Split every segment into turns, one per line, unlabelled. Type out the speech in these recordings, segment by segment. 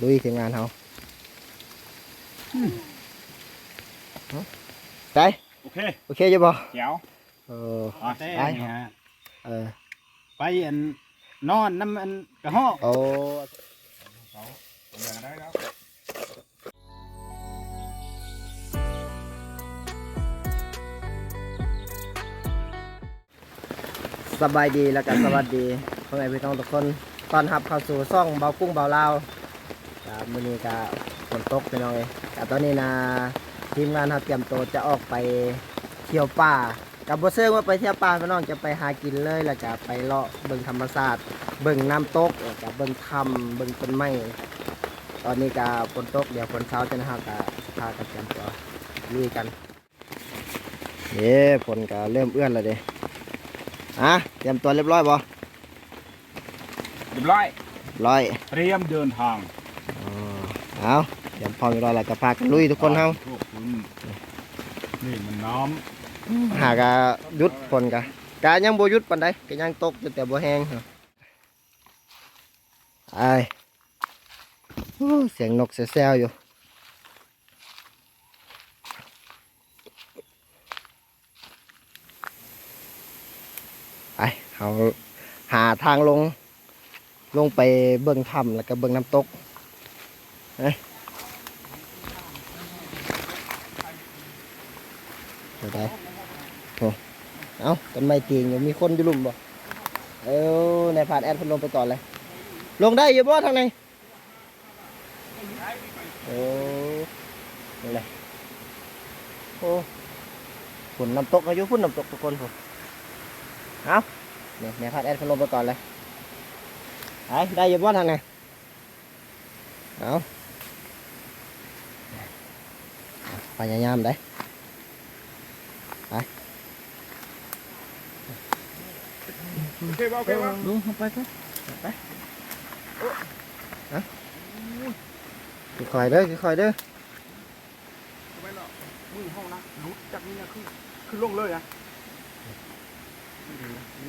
ลุยทีมงานเขาเอาใจ
โอเค
โอเคอยู่บ่
เดี๋ยว
เออ
อะ
แต่
ไป
นี่ฮะ
เออ
ไปอันนอนน้ำอันกระห้อก
โอ้
ได้แล้ว
สบายดีแล้วกันสวัสดีพ่อแม่พี่น้องทุกคนตอนรับเข้าสู่ซ่องเบากุ้งเบาลาว กับมื้อนี้ก็ฝนตกพี่น้องเอ้ยกับตอนนี้นะทีมงานเราเตรียมตัวจะออกไปเที่ยวป่ากับบ่เซิงว่าไปเที่ยวป่าพี่น้องจะไปหากินเลยแล้วก็ไปเลาะเบิ่งธรรมชาติเบิ่งน้ำตกแล้วก็เบิ่งถ้ำเบิ่งต้นไม้ตอนนี้ก็ฝนตกเดี๋ยวฝนเช้าจะนะครับก็พากันเตรียมตัวลุยกันเย้ฝนก็เริ่มเอื้อนแล้วเด้อะเตรียมตัวเรียบร้อยบ่
เรียบร้อย
ร้อย
เตรียมเดินทาง
อ๋อ เอาเตรียมพร้อมเรียบร้อยแล้วก็พากันลุยทุกคนเฮา
พวกคุณนี่มันน้
หากะหยุดฝนกะกะยังบ่หยุดปานใดก็ยังตกอยู่แต่บ่แห้งไอ้โอ้เสียงนกแซวๆอยู่ไปเขาหาทางลงลงไปเบิ่งถ้ำแล้วก็เบิ่งน้ำตกเดี๋ยว ได้โอ้เอาต้นไม้ตีงอยู่มีคนอยู่หลุมบ่เออนายผ่านแอดพันลงไปก่อนเลย ลงได้อยู่บ่ทางไหนโอ้นี่เลยโอ้ฝนน้ำตกอายุฝุ่นน้ำตกทุกคนผมเอาเนี่ยนายผ่านแอดพันลงไปก่อนเลยไอ้ได้อยู่บ่ทางไหนเอา พยายามได้ำ
โอเคป่ะโอเคป่ะ
ลุงเข้าไปครับไปฮะค่อยๆเด้อค่อยๆเด้อ
ไปหรอมือห้องนะรุดจากนี้นะขึ้นขึ้นลงเลยอะ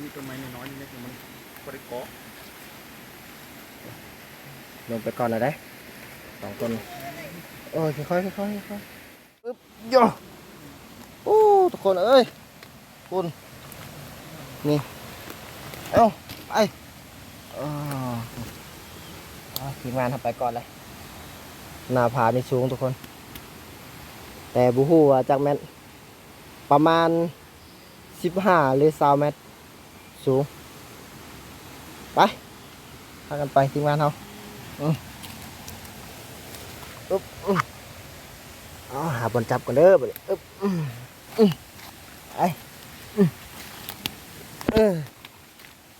นี่ต้นไม้น้อยๆนี่มันก็ได้เกาะ
ลงไปก่อนหน่อยได้สองคนโอ้ยค่อยๆค่อยๆค่อยๆอึ๊บ โย่โอ้ทุกคนเอ้ยคุณนี่ เอ้าไปอ้าวเอทีมงานทำไปก่อนเลยหน้าผานี่สูงทุกคน แต่บูฮูว่าจากแมตประมาณสิบห้าหรือสาวเมตรสูง ไปพากันไปทีมงานเขาอืม อึ๊บอืมเอาหาบนจับกันเด้อไปอึ๊บอืมอืมไปอืมเออ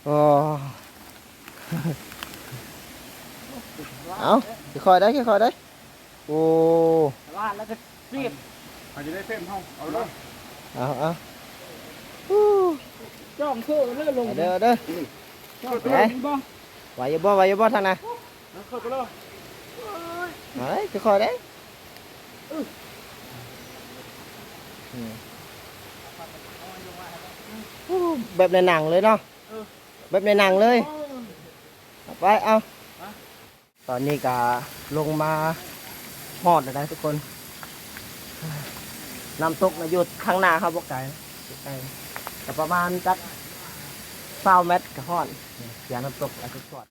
โอ้เอาค่อยๆได้ค่อยๆได้โอ้
ว่าแล้วก็เรียบ
อาจจะได้เส้นห้องเอาเลย
เอาเอาฮู้
จ้องเสื้อเลื่อนลง
เอาเด้อเอาเด้อ
จ้องเสื้อมีบ่
ไหวอยู่บ่ไหวอยู่บ่ทางน่ะ
เข้าไปเลย
เอาได้ค่อยๆได้อืมโอ้ แบบในหนังเลยเนาะแบบในหนังเลยไปเอาตอนนี้ก็ลงมาหอดแล้วนะทุกคนน้ำตกนะอยู่ข้างหน้าครับพวกไก่ไก่ก็ประมาณจักเศร้าเมตรกับหอดเสียงน้ำตกอะไรทุกสอด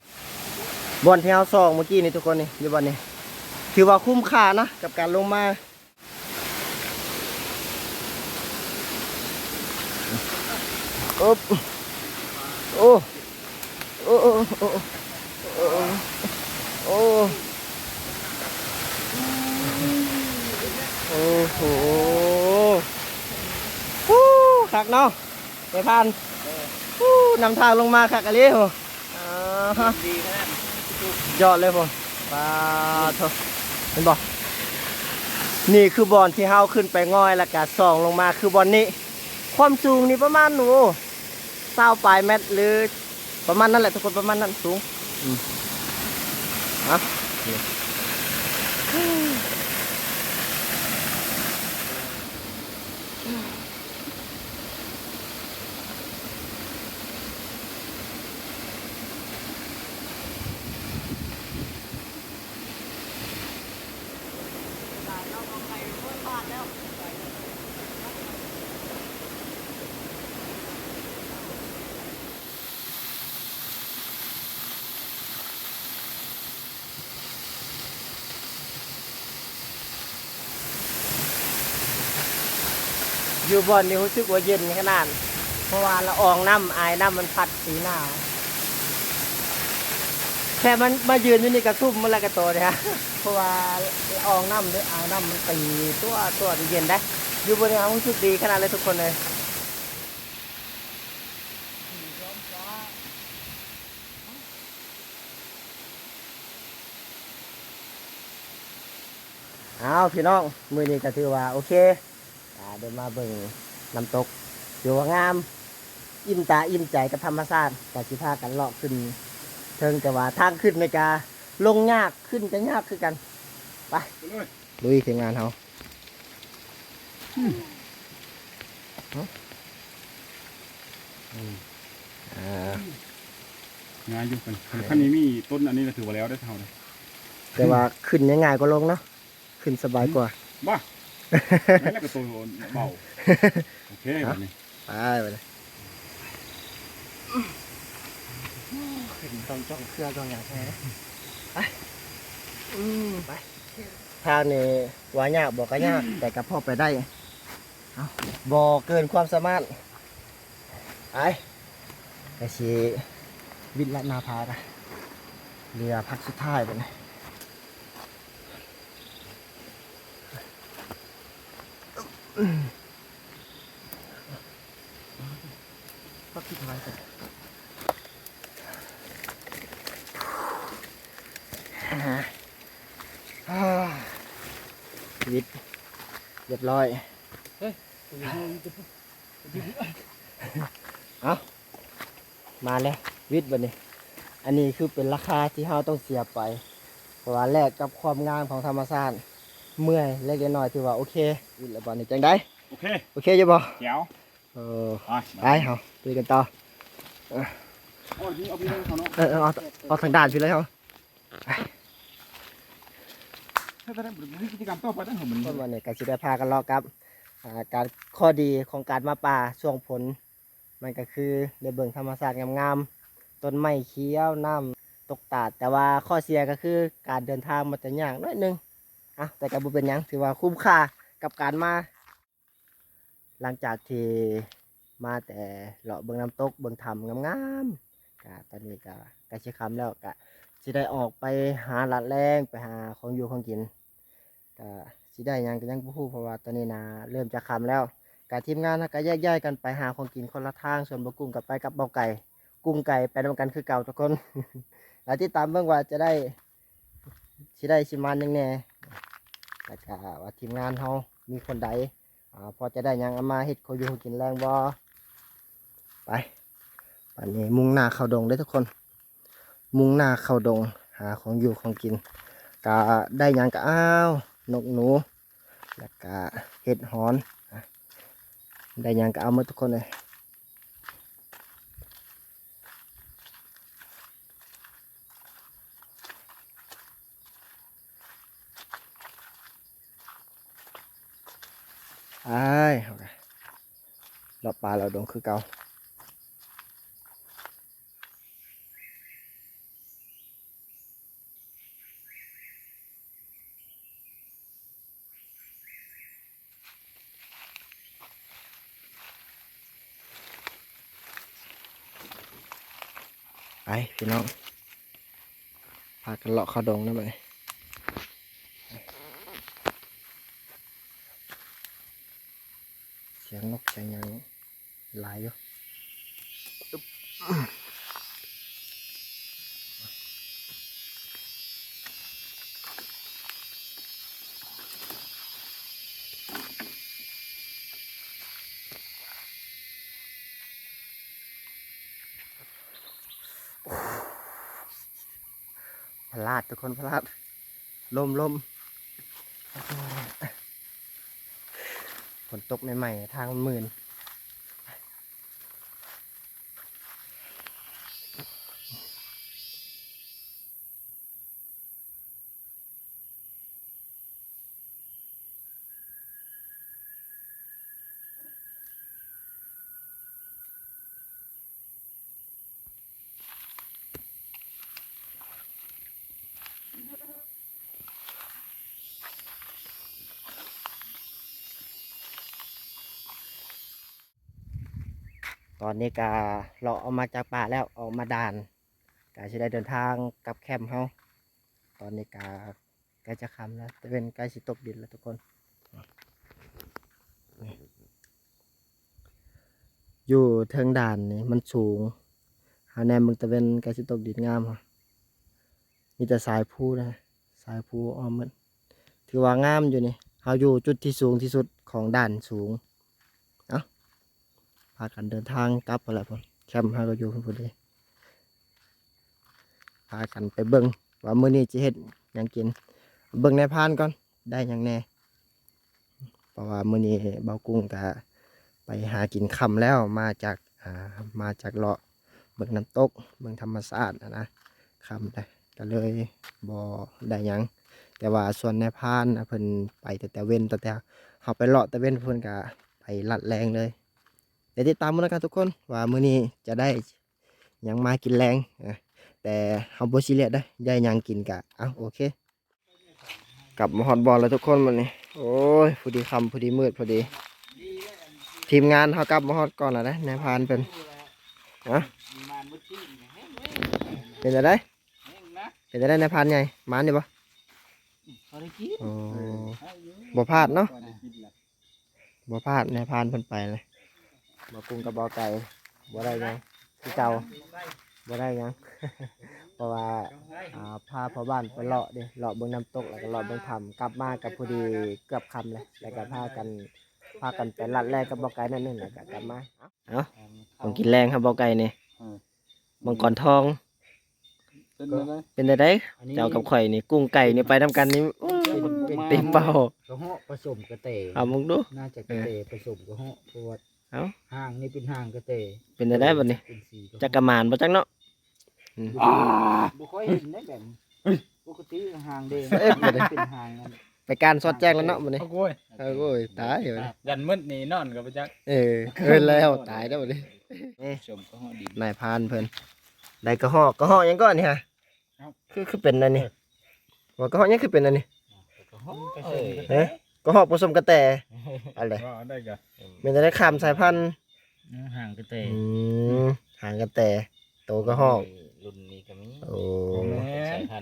บอนที่เราซองเมื่อกี้นี่ทุกคนนี่อยู่บอนนี้ ถือว่าคุ้มค่านะกับการลงมาโอ้โอ้โอ้โอ้โอ้โอ้โอ้โหฮู้คักเนาะไปพันฮู้นำทางลงมาคักอะไรหัวอ่าฮะยอดเลยผมปลาทอ เห็นบ่นี่คือบอลที่เฮาขึ้นไปง่อยแล้วก็ส่องลงมาคือบอลนี้ ความสูงนี่ประมาณหนูเศร้าปลายเมตรหรือประมาณนั้นแหละทุกคนประมาณนั้นสูงอะ อยู่บอนนี่รู้สึกว่าเย็นขนาด เพราะว่าละอองน้ำอายน้ำมันพัดสีหน้าแค่มันมายืนอยู่นี่กระซุ่มมันอะไรกระโตเนี่ยฮะเพราะว่าละอองน้ำหรืออายน้ำมันตีตัวตัวเย็นได้ อยู่บนนี้รู้สึกดีขนาดเลยทุกคนเลยเอาพี่น้อง มือนี้ก็ถือว่า โอเค เดินมาเบิ่งน้ำตกอยู่ว่างาม อิ่มตาอิ่มใจกับธรรมชาติแต่สิพากันเลาะขึ้นเทิงแต่ว่าทางขึ้นไม่กาลงยากขึ้นก็ยากคือกันไป
ไปเลย
ลุยทีมงานเขาอ่างา
นอยู่กันขั้นนี้มีต้นอันนี้ก็ถือว่าแล้วได้เท่าเลย
แต่ว่าขึ้นง่ายๆก็ลงเนาะขึ้นสบายกว่า
บ้า ไม่แล้วก็ตัวเบาโอเคแบบนี้
ไปไปเลยขึ้นต้องจ้องเครื่องต้องอย่างแท้ไปอืมไปทางนี้ว่ายากบอกก็ยากแต่กับพ่อไปได้เอาบ่เกินความสามารถไปกระชีบินละนาพากันเรือพักสุดท้ายไปนะ กสุดท้ายไปอ่าอ่าชีวิตเรียบร้อยเอามาแล้ววิทย์บันนี้ อันนี้คือเป็นราคาที่เราต้องเสียไปเพราะว่าแลกกับความงามของธรรมชาติ เมื่อยเล็กน้อยถือว่าโอเควิทย์แล้วบันนี้จังได้
โอเค
โอเคอยู่บ่
แก้ว
เออ
ไป
ไปเฮาไปกันต่อ
โอ้ยนี่เอาไปเลยเขาเนาะ
เออเออเอาเอาทางด่านไปเลยเฮา
ถ้าจะได้มีกิจกรรมต่อไปได้เหรอมัน
ต้นวันนี้ก็สิได้พากันรอกับอ่าการข้อดีของการมาป่าช่วงผล มันก็คือได้เบิ่งธรรมชาติงามๆต้นไม้เขียวน้ำตกตาดแต่ว่าข้อเสียก็คือการเดินทางมันจะยากน้อยหนึง อะแต่ก็บ่เป็นยังถือว่าคุ้มค่ากับการมา หลังจากที่มาแต่เลาะเบิ่งน้ำตกเบิ่งถ้ำงามๆก็ตอนนี้ก็ใกล้สิค่ำแล้วก็สิได้ออกไปหาลัดแรงไปหาของอยู่ของกินก็สิได้ยังก็ยังบ่ฮู้เพราะว่าตอนนี้นะเริ่มจะคำแล้วก็ทีมงานนะก็แยกย้ายกันไปหาของกินคนละทางส่วนบกุ้งกับไปกับเบาไก่กุ้งไก่ไปนำกันคือเก่าทุกคนแล้วที่ตามเบิ่งว่าจะได้สิได้สิมันยังแน่ แล้วก็ว่าทีมงานเฮามีคนใดอพอจะได้ยังเอามาเฮ็ดเขาอยู่กินแรงบ่ไปปันนี้มุ่งหน้าเข้าดงได้ทุกคน มุ่งหน้าเข้าดง หาของอยู่ของกินก็ได้ยังก็อ้าวนกหนู แล้วก็เห็ดหอน ได้ยังก็เอามาทุกคนเลย ไอ้ายเอาไปเราปลาเราดงคือเกาไปพี่น้องพากันเลาะเข้าดงได้ไหมเสียงนกเสียงหยังหลายอยู่อึ๊บ พลาดทุกคนพลาด ลมลมฝนตกใหม่ๆทางมันหมื่น ตอนนี้กาเราออกมาจากป่าแล้วออกมาด่านกาจะได้เดินทางกลับแคมป์เฮาตอนนี้กาใกล้จะค่ำแล้วแต่เป็นใกล้สิตกดินแล้วทุกคนอยู่เทิงด่านนี่มันสูงหาแนมมึงตะเวนกล้สิตกดินงามฮะมีแต่สายพูนะสายพูอ้อมมันถือว่างามอยู่นี่เฮาอยู่จุดที่สูงที่สุดของด่านสูงากันเดินทางกลับไปแล้วพุ่นแคมป์ฮาก็อยู่พุ่นพุ่นเลยพากันไปเบิ่งว่ามื้อนี้จะเฮ็ดหยังกิน เบิ่งในพานก่อนได้หยังแน่เพราะว่ามื้อนี้เบากุ้งก็ไปหากินค่ำแล้วมาจากอ่ามาจากเลาะเบิ่งน้ำตกเบิ่งธรรมชาตินะนะค่ำได้ก็เลยบ่ได้หยัง แต่ว่าส่วนในพานเพิ่นไปแต่แต่เว้นแต่แต่เฮาไปเลาะแต่เว้นเพิ่นก็ไปลัดแรงเลย เดี๋ยวติดตามกันนะครับทุกคนว่ามื้อนี้จะได้หยังมากินแรงเออแต่เฮาบ่ซีเรียสได้อได้หยังกินกะเอาโอเคกลับมาฮอตบอลแล้วทุกคนมื้อนี้โอ้ยพอดีค่ำพอดีมืดพอดี ทีมงานเฮากลับมาฮอตก่อนแล้วนะนายพรานเพิ่นฮะ
มามุดที่แห้ง
เป็นจังได๋
แห้งนะ
เป็นจังได๋นายพรานใหญ่มานนี่บ่
พอได้กิน
โอ้บ่พลาดเนาะบ่พลาดนายพรานเพิ่นไปเลย บ่กุ้งกับบ่ไก่บ่ได้หยังคือเก่าบ่ได้หยัง เพราะว่าอ่าพาพ่อบ้านไปเลาะเดิเลาะเบิ่งน้ำตกแล้วก็เลาะเบิ่งถ้ำกลับมากับพอดีเกือบค่ำเลยแล้วก็พากันพากันไปลัดแรกกับบ่อไก่นั่นนึงแล้วก็กลับมาเอ้าของกินแรงครับบ่อไก่นี่มังกรทอง
เป็นยังไง
เป็นได้ไดเจ้ากับข่อยนี่กุ้งไก่นี่ไปนํกันนี่อื้อเต็มเป้าก
ระเหาะผสมกระเต
เอามึงดู
น่าจะกระเตผสมกระเหาะเพราะว่า
เอ้า
ห้างนี่เป็นห้างกระเต
เป็นได้ไดบัดนี้
เป็นสีกระ
จักกะหมานบ่จักเนาะ
อ่า
บ่ค่อยเห็นได้แบบนี้ปกติห้างเด้ง
เอ๊ะบ่ได้
เป็นห้างนั่น
ไปการสอดแจ้งแล้วเนาะบัดนี้
โอ้ย
เออโอ้ยตายอยู่
ยันมืดนี่นอนกับประจักษ์
เออเอิ้นแล้วตายแล้วบัดนี้
ชมก็หอดี
นายพรานเพิ่นได้กระหอกกระหอกหยังก่อนนี่ฮะ
เอ้า
คือคือเป็นอันนี้ว่ากระหอกหยังคือเป็นอันนี้
เอ้ย
เอ๊ะ กระหอกผสมกระแตอะไร
ว่าได้กะ
มันจะได้ข้ามสายพันธุ์
ห้างกระเต
อืมหางกระแตโตกระหอก
รุ่นนี้ก็มี
โอ้
แม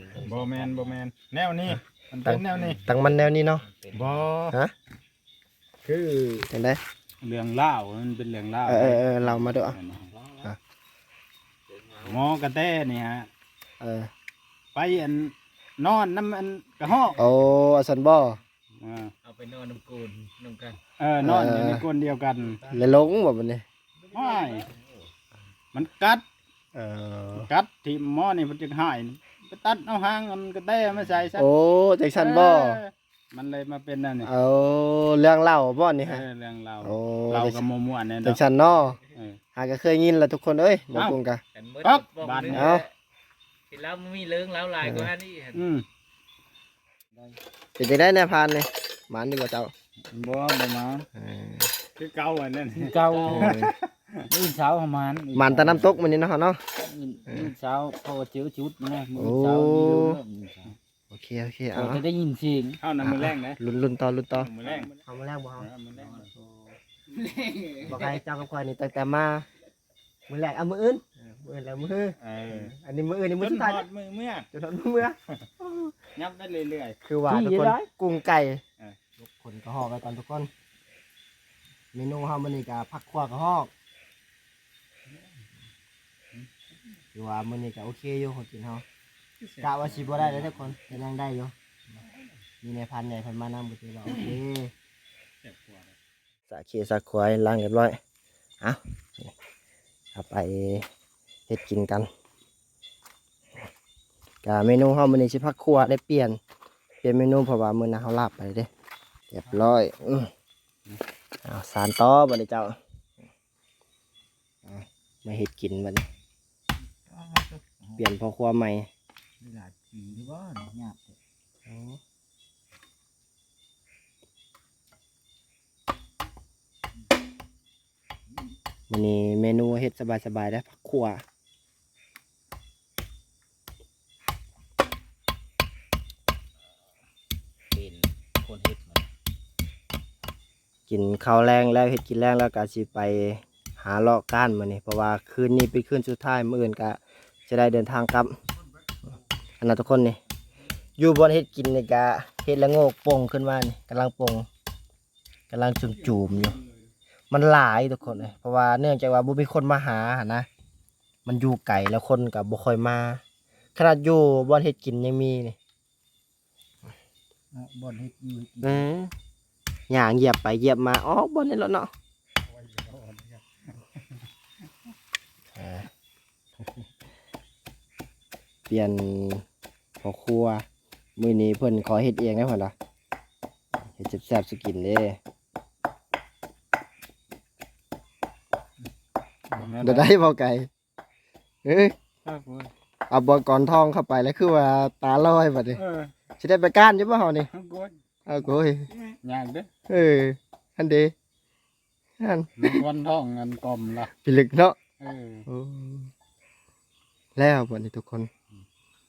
นบ่แมนบ่แมนแนวนี้มันเป็นแนวนี้
ตั้งมันแนวนี้เนาะ
บ่
ฮะ
คือ
เห็นได้
เรื่องเล่าวมันเป็นเรื่องเล่าว
เออเออเออเรามาดูอะอะ
หมอกระแตนี่ฮะ
เออ
ไปอันนอนน้ำอันกระหอก
โอ้อสันบ่
เออ
เอาไปนอนน้ำกูนน้ำกัน
เออนอนอยู่ในกวนเดียวกัน
เลยลงแบบนี้
ไม่มันกัด
เออ
กัดที่หมอนี่มันจะหายไปตัดเอาหางมันกระแตมาใส่ซะ
โอ้จักสันบ่
เออมันเลยมาเป็นนั่นนี่
เอาเรื่องเล่าบ่นี่
เอ
ฮะ
อเรื่องเรา
โอ้
เรากับมม่วนเนี่ย
จั
เนาะ
กสันเนาะ
เออ
หาก็เคยยินแล้วทุกคนเอ้ยบ่
เอ้า
กรุงกะ
กันเบิด
ปั๊บ
บอก
บาน
เลย
เอา
เห็นแล้วมันมีเรื่องแล้วลายกว่านี่เห็น
อืม
เป็นจังได้แนวพานนี่หมันดีกว่าเจ้า
บ่บ่มา
เออ
คือเก่าอันนั้น
เก่า
เออ
มื้อเช้าประมาณ
หมันแตะน้ำตกมันนี่เนาะเนาะ
มื้อเช้าพอเจอชุดนะมื้
โอ้
อเช้ามีเรื่องมื้อเช้า
โอเคโอเค
เรา
เอา
จะได้ยินเสียง
เข้านำมือแรงนะ
ลุ้นลุ้นต่อลุ้นต่อ
มือแรง
เอามาแรกบ่เอา
เอามือแรง
บอกให้เจ้ากับควายนี่ตั้งแต่มามือแรกเอามืออื่นเออมืออื่นแล้วมือ
เออ
อันนี้มืออื่นนี่
จ
มือนสุด
ห
ท้าย
อดมือเมื่อ
จนถึงมือเมื่อ
ยับได้เรื่อย
คือว่าทุกคน กุ้งไก่
เออ
ทุกคนก็หอกไปก่อนทุกคน เมนูเฮามื้อนี้ก็ผักขวากระหอกคือว่ามื้อนี้ก็โอเคอยู่คนกินเฮากะว่าสิบ่ได้แล้วทุกคนแต่ยังได้อยู่มีในพันใหญ่พันมานำบ่ถือว่าโอเค
ๆเจ็บปวด
สาเขียสาควายล้างเรียบร้อย เอาเอาไปเฮ็ดกินกัน กะเมนูเฮามื้อนี้สิพักครัวได้เปลี่ยน เปลี่ยนเมนูเพราะว่ามื้อหน้าเฮาลาบไปเด้เรียบร้อยอื้อเอาสารต่อบัดนี้เจ้าอมาเฮ็ดกินบัดนี้เปลี่ยนพ่อครัวใหม่
เวลากินที่บ้านยาก
มื้อนี้เมนูเฮ็ดสบายๆได้ผักครัว
เป็นคนเฮ็ดมัน
กินข้าวแรงแล้วเฮ็ดกินแรงแล้วก็สิไปหาเลาะก้านมื้อนี้เพราะว่าคืนนี้เป็นคืนสุดท้ายมื้ออื่นก็จะได้เดินทางกลับอันนั้นทุกคนนี่อยู่บนเฮ็ดกินนี่ก็เฮ็ดละโงกโป่งขึ้นมานี่กำลังโป่งกำลังจุ่มๆอยู่มันหลายทุกคนเลยเพราะว่าเนื่องจากว่าบ่มีคนมาหาหั้นนะ มันอยู่ไกลแล้วคนก็บ่ค่อยมา ขนาดอยู่บอนเฮ็ดกินยังมีนี่
บ่อนเฮ็ดอยู่กิน
เออ ย่างเหยียบไปเหยียบมาอ๋อบอนนี่แล้วเนาะเออเปลี่ยนพอครัวมื้อนี้เพิ่นขอเฮ็ดเองได้เพิ่นล่ะเฮ็ดแซ่บๆสิกินเด้เดี๋ยวได้บ่ไก่เอ้ย
ครับผม
เอาบอลก่อนทองเข้าไปแล้วคือว่าตาลอยบัดนี้
เออ
สิได้ไปก้านอยู่บ่เฮานี่
ครับกู
เอาโอ้ย
ยากเด้อ
เอออันเดอัน
ลูกวันท้องอันกลมล่ะ
พิลึกเนาะ
เออ
โอ้แล้วบัดนี้ทุกคน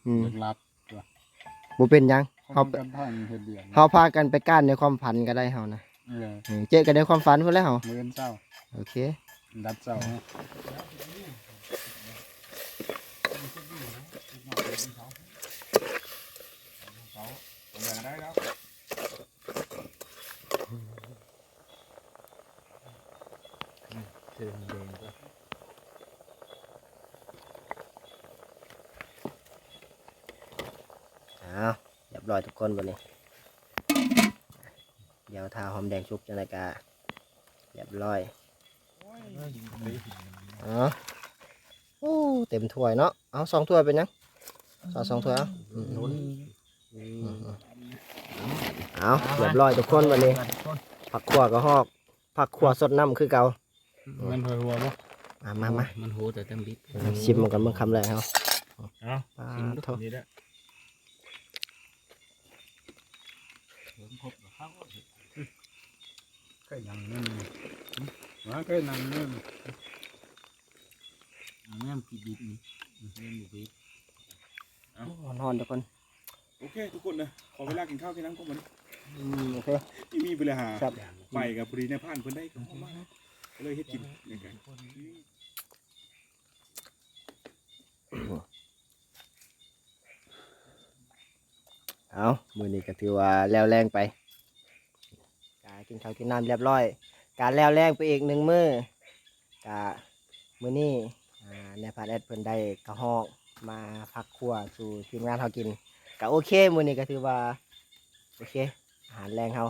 อืม
ลึกลับ
บ่เป็นหยัง
เขา
เฮา
กันท้องเฮ็ดเดือน
เฮาพากันไปก้านในความฝันก็ได้เฮานะ
เออ
เออเจอกันในความฝันพุ่นแล้วเฮา
มื้อเช้า
โอเค
ดัดเช้า
ผมแบ่งได้แล้ว
คือแดงก็
เอาเรียบร้อยทุกคนบัดนี้ เดี๋ยวทาหอมแดงชุบจังได๋กะเรียบร้อยอ๋อโอ้เต็มถ้วยเนาะ เอาสองถ้วยเป็นหยังสองสองถ้วยเอาอืม
ล้น
เอาเรียบร้อยทุกคนวันนี้ ผักขัวก็ฮอก ผักขัวสดน้ำคือเก่า
มันเผยหัวบ่
มามามา
มันโหแต่ตั้งบิด
ชิมมันกันเมื่อคำแรกครับ
เอา
ปลา
ชิมดู
โทษ
นี่แหละ
เคยนั่งนึงว่าเคยนั่งนึง
เอาแม่มกินดิบนี่แม่มบ่บิด
หอนๆทุกคน
โอเคทุกคนนะขอเวลากินข้าวแค่นั้นก็หมด
อืมโอเค
ที่มีเวลาหา
ครับ
ไปกับพอดีในผ่านเพิ่นได้ก็มาก็เลยเฮ็ดกินนี่กัน
เอามือนี้ก็ถือว่าแล้วแรงไป กากินข้าวกินน้ำเรียบร้อย การแล้วแรงไปอีกหนึ่งมือกามือนี้อ่าในพาแอดเพิ่นได้กระหอกมาพักครัวสู่ทีมงานเฮากินก็โอเคมือนี้ก็ถือว่าโอเคอาหารแรงเฮา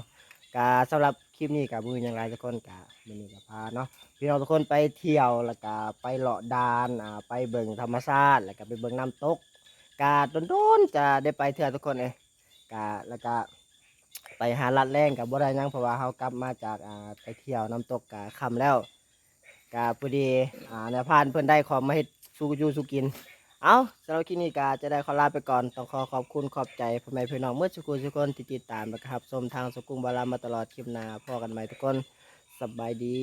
กาสำหรับคลิปนี้กับมือย่างไรทุกคนกามือนี้ก็พาเนาะพี่น้องทุกคนไปเที่ยวแล้วก็ไปเลาะดานอ่าไปเบิ่งธรรมชาติแล้วก็ไปเบิ่งน้ำตกกาโดนๆจะได้ไปเที่ยวทุกคนเลยกาแล้วก็ ไปหาลัดแรงกับบ่ได้ยังเพราะว่าเขากลับมาจากอ่าไปเที่ยวน้ำตกกาค่ำแล้วกาพอดีอ่าในพานเพิ่นได้ของมาเฮ็ดสู่อยู่สู่กิน เอาสำหรับคลิปนี้กาจะได้ขอลาไปก่อน ต้องขอขอบคุณขอบใจพ่อแม่พี่น้องเมื่อสุกุลทุกคนที่ติดตามนะครับชมทางสกุลบาลามาตลอดคลิปหน้าพ่อกันใหม่ทุกคนสบายดี